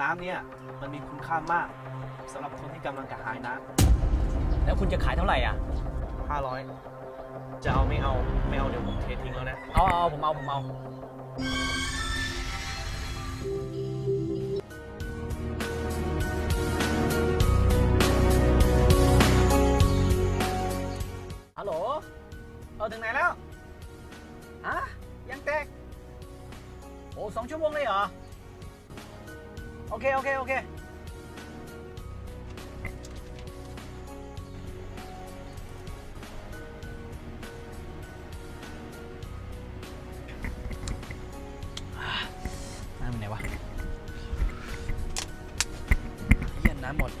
น้ำเนี่ยมันมีคุณค่ามากสำหรับคนที่กำลังกระหายน้แล้วคุณจะขายเท่าไหร่อะำ500จะเอาไม่เอาไม่เอาเดี๋ยวผมเททิ้งแล้วนะ เอาเอาเอาผมเอาผมเอา ฮัลโหล เออถึงไหนแล้วฮะยังแตก โอ้สองชั่วโมงเลยเหรอ โอเค โอเค โอเค น้ำเป็นไหนวะเยี่ยนน้ำหมด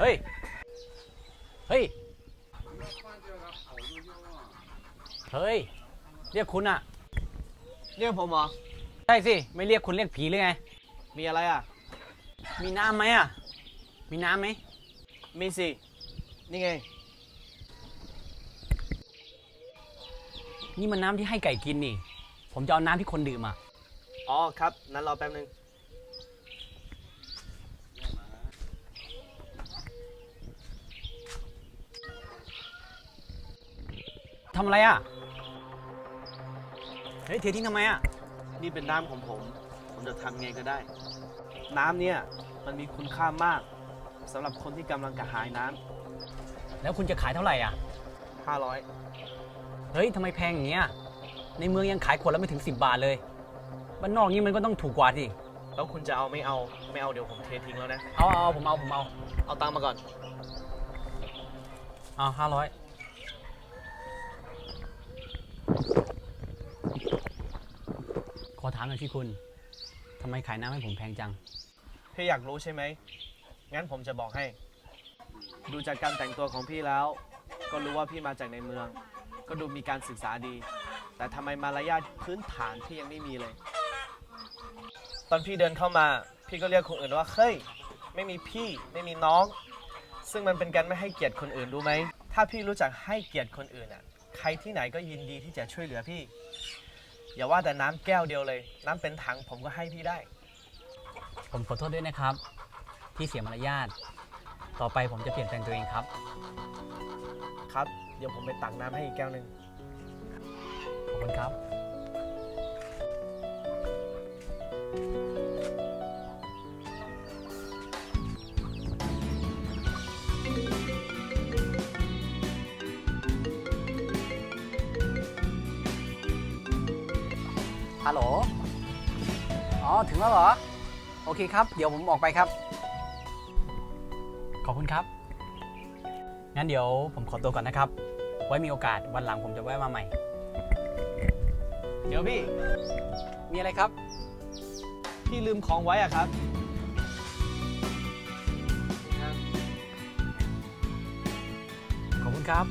เฮ้ย เฮ้ย เฮ้ย เรียกคุณอะเรียกผมเหรอ ใช่สิ ไม่เรียกคุณเรียกผีหรือไง มีอะไรอะ มีน้ำไหมอะมีน้ำไหม มีสิ นี่ไง นี่มันน้ำที่ให้ไก่กินนี่ ผมจะเอาน้ำที่คนดื่มอะอ๋อครับ นั้นรอแป๊บนึงำอะไรอะ เฮ้ยเททิ้งทำไมอะ นี่เป็นน้ำของผม ผมจะทำไงก็ได้ น้ำเนี่ยมันมีคุณค่ามากสำหรับคนที่กำลังกระหายน้แล้วคุณจะขายเท่าไหร่อะำ500 เฮ้ยทำไมแพงอย่างเงี้ย ในเมืองยังขายขวดละไม่ถึง 10 บาทเลย บ้านนอกนี่มันก็ต้องถูกกว่าสิแล้วคุณจะเอาไม่เอาไม่เอาเดี๋ยวผมเททิ้งแล้วนะ เอาเอาเอาผมเอาผมเอา เอาตังค์มาก่อน เอาห้าร้อยขอถามหน่อยพี่คุณทำไมขายน้ำให้ผมแพงจัง พี่อยากรู้ใช่ไหม งั้นผมจะบอกให้ ดูจากการแต่งตัวของพี่แล้ว ก็รู้ว่าพี่มาจากในเมือง ก็ดูมีการศึกษาดี แต่ทำไมมารยาทพื้นฐานพี่ยังไม่มีเลย ตอนพี่เดินเข้ามา พี่ก็เรียกคนอื่นว่า เฮ้ย ไม่มีพี่ ไม่มีน้อง ซึ่งมันเป็นการไม่ให้เกียรติคนอื่นรู้ไหม ถ้าพี่รู้จักให้เกียรติคนอื่นอะ ใครที่ไหนก็ยินดีที่จะช่วยเหลือพี่ อย่าว่าแต่น้ำแก้วเดียวเลย น้ำเป็นถังผมก็ให้พี่ได้ ผมขอโทษด้วยนะครับ ที่เสียมารยาทต่อไปผมจะเปลี่ยนแปลงตัวเองครับ ครับ เดี๋ยวผมไปตักน้ำให้อีกแก้วหนึ่งขอบคุณครับ ฮัลโหล อ๋อ ถึงแล้วเหรอ โอเคครับ เดี๋ยวผมออกไปครับ ขอบคุณครับ งั้นเดี๋ยวผมขอตัวก่อนนะครับ ไว้มีโอกาสวันหลังผมจะแวะมาใหม่ เดี๋ยวพี่ มีอะไรครับ พี่ลืมของไว้อะครับ ขอบคุณครับ